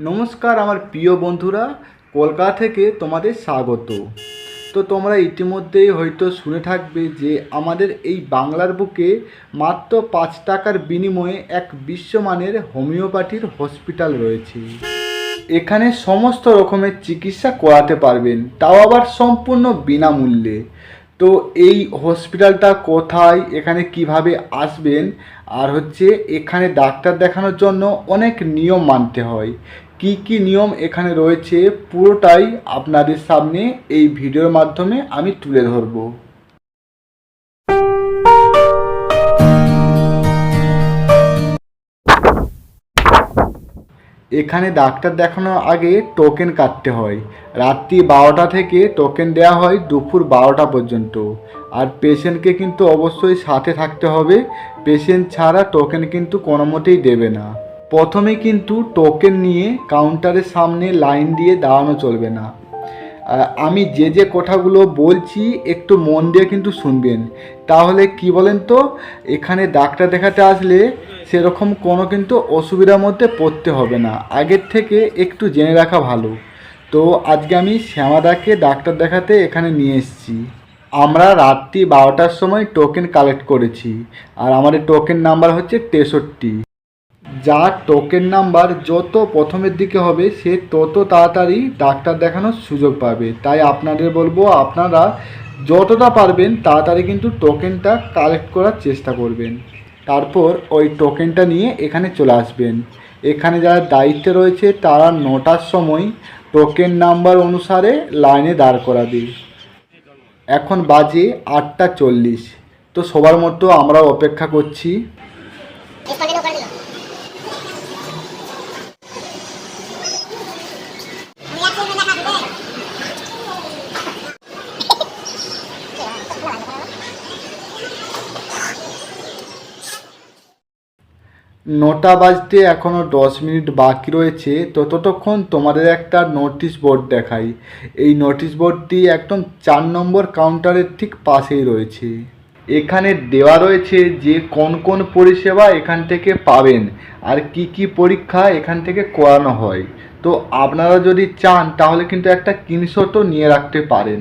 নমস্কার আমার প্রিয় বন্ধুরা, কলকাতা থেকে তোমাদের স্বাগত। তো তোমরা ইতিমধ্যেই হয়তো শুনে থাকবে যে আমাদের এই বাংলার বুকে মাত্র পাঁচ টাকার বিনিময়ে এক বিশ্বমানের হোমিওপ্যাথির হসপিটাল রয়েছে। এখানে সমস্ত রকমের চিকিৎসা করাতে পারবেন, তাও আবার সম্পূর্ণ বিনামূল্যে। তো এই হসপিটালটা কোথায়, এখানে কীভাবে আসবেন, আর হচ্ছে এখানে ডাক্তার দেখানোর জন্য অনেক নিয়ম মানতে হয়। কি কি নিয়ম এখানে রয়েছে পুরোটাই আপনাদের সামনে এই ভিডিওর মাধ্যমে আমি তুলে ধরবো। এখানে ডাক্তার দেখানোর আগে টোকেন কাটতে হয়। রাত্রি বারোটা থেকে টোকেন দেওয়া হয় দুপুর বারোটা পর্যন্ত। আর পেশেন্টকে কিন্তু অবশ্যই সাথে থাকতে হবে। পেশেন্ট ছাড়া টোকেন কিন্তু কোনো মতেই দেবে না। প্রথমে কিন্তু টোকেন নিয়ে কাউন্টারের সামনে লাইন দিয়ে দাঁড়ানো চলবে না। আমি যে যে কথাগুলো বলছি, একটু মন দিয়ে কিন্তু শুনবেন। তাহলে কি বলেন তো, এখানে ডাক্তার দেখাতে আসলে সেরকম কোনো কিন্তু অসুবিধার মধ্যে পড়তে হবে না। আগের থেকে একটু জেনে রাখা ভালো। তো আজকে আমি শ্যামাদাকে ডাক্তার দেখাতে এখানে নিয়ে এসেছি। আমরা রাত্রি বারোটার সময় টোকেন কালেক্ট করেছি। আর আমাদের টোকেন নাম্বার হচ্ছে তেষট্টি। যার টোকেন নাম্বার যত প্রথমের দিকে হবে, সে তত তাড়াতাড়ি ডাক্তার দেখানোর সুযোগ পাবে। তাই আপনাদের বলব, আপনারা যতটা পারবেন তাড়াতাড়ি কিন্তু টোকেনটা কালেক্ট করার চেষ্টা করবেন। তারপর ওই টোকেনটা নিয়ে এখানে চলে আসবেন। এখানে যারা দায়িত্বে রয়েছে, তারা নটার সময় টোকেন নাম্বার অনুসারে লাইনে দাঁড় করাবে। এখন বাজে আটটা চল্লিশ। তো সবার মতো আমরা অপেক্ষা করছি কন্টিনিউ করে দিল আমি এক মিনিট দেখা দিবে নটা বাজতে এখনও দশ মিনিট বাকি রয়েছে, তো ততক্ষণ তোমাদের একটা নোটিশ বোর্ড দেখাই। এই নোটিশ বোর্ডটি একদম চার নম্বর কাউন্টারের ঠিক পাশেই রয়েছে। এখানে দেওয়া রয়েছে যে কোন কোন পরিষেবা এখান থেকে পাবেন আর কি কি পরীক্ষা এখান থেকে করানো হয়। তো আপনারা যদি চান তাহলে কিন্তু একটা স্ক্রিনশটও নিয়ে রাখতে পারেন।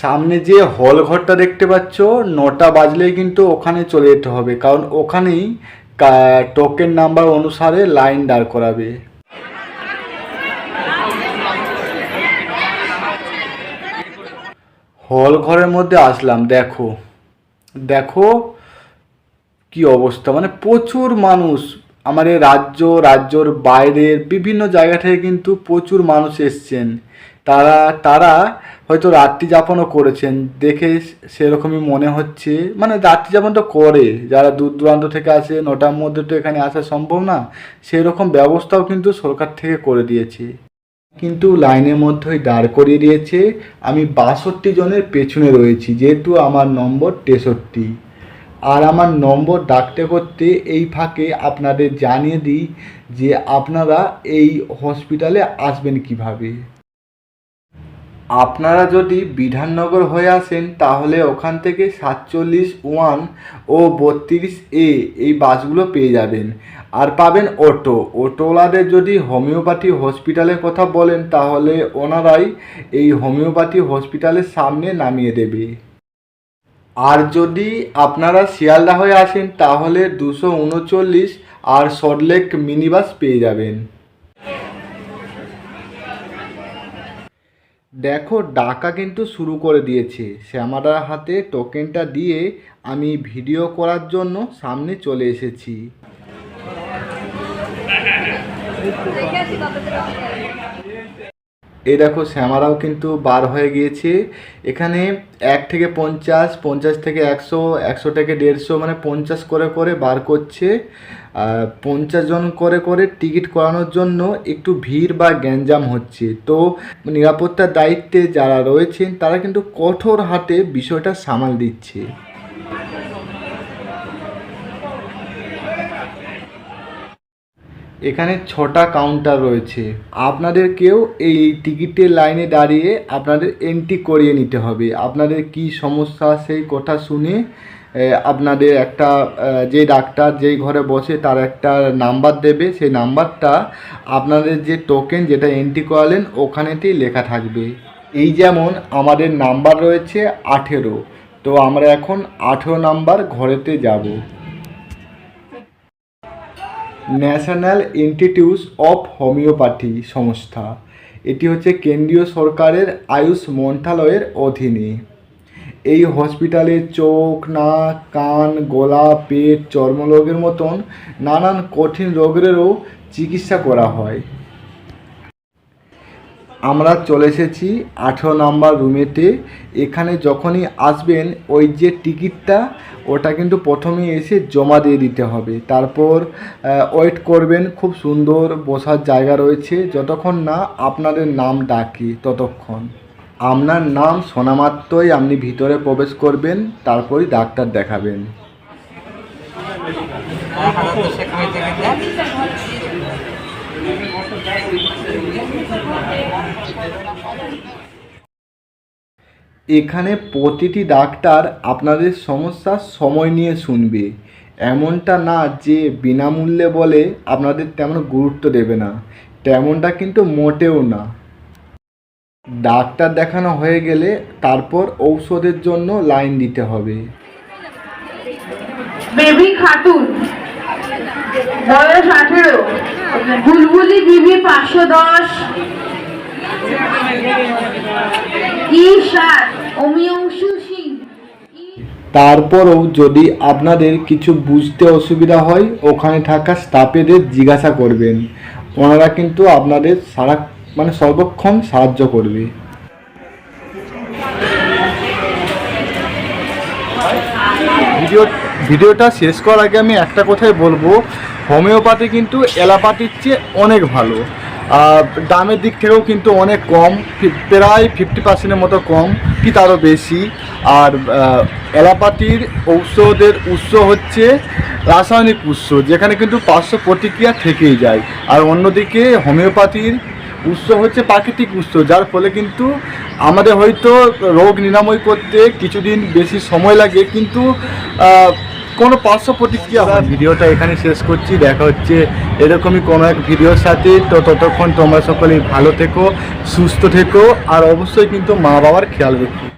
সামনে যে হল ঘরটা দেখতে পাচ্ছ, নটা বাজলেই কিন্তু ওখানে চলে যেতে হবে, কারণ ওখানেই টোকেন নাম্বার অনুসারে লাইন দাঁড় করাবে। হল ঘরের মধ্যে আসলাম, দেখো। দেখো কি অবস্থা মানে প্রচুর মানুষ, আমাদের রাজ্য, রাজ্যর বাইরের বিভিন্ন জায়গা থেকে কিন্তু প্রচুর মানুষ এসছেন। তারা তারা হয়তো রাত্রি যাপনও করেছেন। দেখে সেরকমই মনে হচ্ছে। মানে রাত্রি যাপন তো করে। যারা দূর দূরান্ত থেকে আসে, নটার মধ্যে তো এখানে আসা সম্ভব না। সেরকম ব্যবস্থাও কিন্তু সরকার থেকে করে দিয়েছে। কিন্তু লাইনের মধ্যেই দাঁড় করিয়ে দিয়েছে। আমি বাষট্টি জনের পেছনে রয়েছি, যেহেতু আমার নম্বর তেষট্টি। আর আমার নম্বর ডাকতে করতে এই ফাঁকে আপনাদের জানিয়ে দিই যে আপনারা এই হসপিটালে আসবেন কীভাবে। আপনারা যদি বিধাননগর হয়ে আসেন, তাহলে ওখান থেকে সাতচল্লিশ ওয়ান ও বত্রিশ এ এই বাসগুলো পেয়ে যাবেন। আর পাবেন অটো। অটোওয়ালাদের যদি হোমিওপ্যাথি হসপিটালের কথা বলেন, তাহলে ওনারাই এই হোমিওপ্যাথি হসপিটালের সামনে নামিয়ে দেবে। আর যদি আপনারা শিয়ালদা হয়ে আসেন, তাহলে দুশো উনচল্লিশ আর সল্টলেক মিনি বাস পেয়ে যাবেন। দেখো, ডাকা কিন্তু শুরু করে দিয়েছে। শ্যামাদার হাতে টোকেনটা দিয়ে আমি ভিডিও করার জন্য সামনে চলে এসেছি। এই দেখো শ্যামারাও কিন্তু বার হয়ে গিয়েছে। এখানে এক থেকে পঞ্চাশ পঞ্চাশ থেকে একশো একশো থেকে দেড়শো মানে পঞ্চাশ করে করে বার করছে। পঞ্চাশ জন করে করে টিকিট করানোর জন্য একটু ভিড় বা গ্যাঞ্জাম হচ্ছে। তো নিরাপত্তার দায়িত্বে যারা রয়েছেন, তারা কিন্তু কঠোর হাতে বিষয়টা সামাল দিচ্ছে। এখানে ছটা কাউন্টার রয়েছে। আপনাদেরকেও এই টিকিটের লাইনে দাঁড়িয়ে আপনাদের এন্ট্রি করিয়ে নিতে হবে। আপনাদের কি সমস্যা সেই কথা শুনে আপনাদের একটা যে ডাক্তার যেই ঘরে বসে তার একটা নাম্বার দেবে। সেই নাম্বারটা আপনাদের যে টোকেন যেটা এন্ট্রি করালেন, ওখানেতেই লেখা থাকবে। এই যেমন আমাদের নাম্বার রয়েছে আঠেরো। তো আমরা এখন আঠেরো নাম্বার ঘরেতে যাব। ন্যাশনাল ইনস্টিটিউট অফ হোমিওপ্যাথি সংস্থা এটি হচ্ছে কেন্দ্রীয় সরকারের আয়ুষ মন্ত্রণালয়ের অধীনে। এই হসপিটালে চোখ, নাক, কান, গলা, পেট, চর্মরোগের মতন নানান কঠিন রোগেরও চিকিৎসা করা হয়। আমরা চলে এসেছি আঠেরো নাম্বার রুমেতে। এখানে যখনই আসবেন, ওই যে টিকিটটা, ওটা কিন্তু প্রথমেই এসে জমা দিয়ে দিতে হবে। তারপর ওয়েট করবেন, খুব সুন্দর বসার জায়গা রয়েছে। যতক্ষণ না আপনাদের নাম ডাকি, ততক্ষণ। আপনার নাম শোনা মাত্রই আপনি ভিতরে প্রবেশ করবেন, তারপরই ডাক্তার দেখাবেন। এখানে প্রতিটি ডাক্তার আপনাদের সমস্যার সময় নিয়ে শুনবে। এমনটা না যে বিনামূল্যে বলে আপনাদের তেমন গুরুত্ব দেবে না। তেমনটা কিন্তু মোটেও না। ডাক্তার দেখানো হয়ে গেলে তারপর ঔষধের জন্য লাইন দিতে হবে। বেবি খাতুন। বয়স আঠেরো। বুলবুলি বিবি পাঁচশো দশ। ই যদি আপনাদের কিছু বুঝতে অসুবিধা হয়, ওখানে থাকা স্টাফেদের জিজ্ঞাসা করবেন। ওনারা কিন্তু আপনাদের সারা মানে সর্বক্ষণ সাহায্য করবে। ভিডিও ভিডিওটা শেষ করার আগে আমি একটা কথাই বলব, হোমিওপ্যাথি কিন্তু অ্যালোপ্যাথির চেয়ে অনেক ভালো। দামের দিক থেকেও কিন্তু অনেক কম প্রায় ফিফটি পার্সেন্টের মতো কম, কি তারও বেশি। আর অ্যালোপ্যাথির ঔষধের উৎস হচ্ছে রাসায়নিক উৎস, যেখানে কিন্তু পার্শ্ব প্রতিক্রিয়া থেকেই যায়। আর অন্যদিকে হোমিওপ্যাথির উৎস হচ্ছে প্রাকৃতিক উৎস, যার ফলে কিন্তু আমাদের হয়তো রোগ নিরাময় করতে কিছুদিন বেশি সময় লাগে, কিন্তু কোনো পার্শ্ব প্রতিক্রিয়া হয় ভিডিওটা এখানে শেষ করছি। দেখা হচ্ছে এরকমই কোনো এক ভিডিওর সাথে। তো ততক্ষণ তোমরা সকলেই ভালো থেকো সুস্থ থেকো আর অবশ্যই কিন্তু মা বাবার খেয়াল রেখো।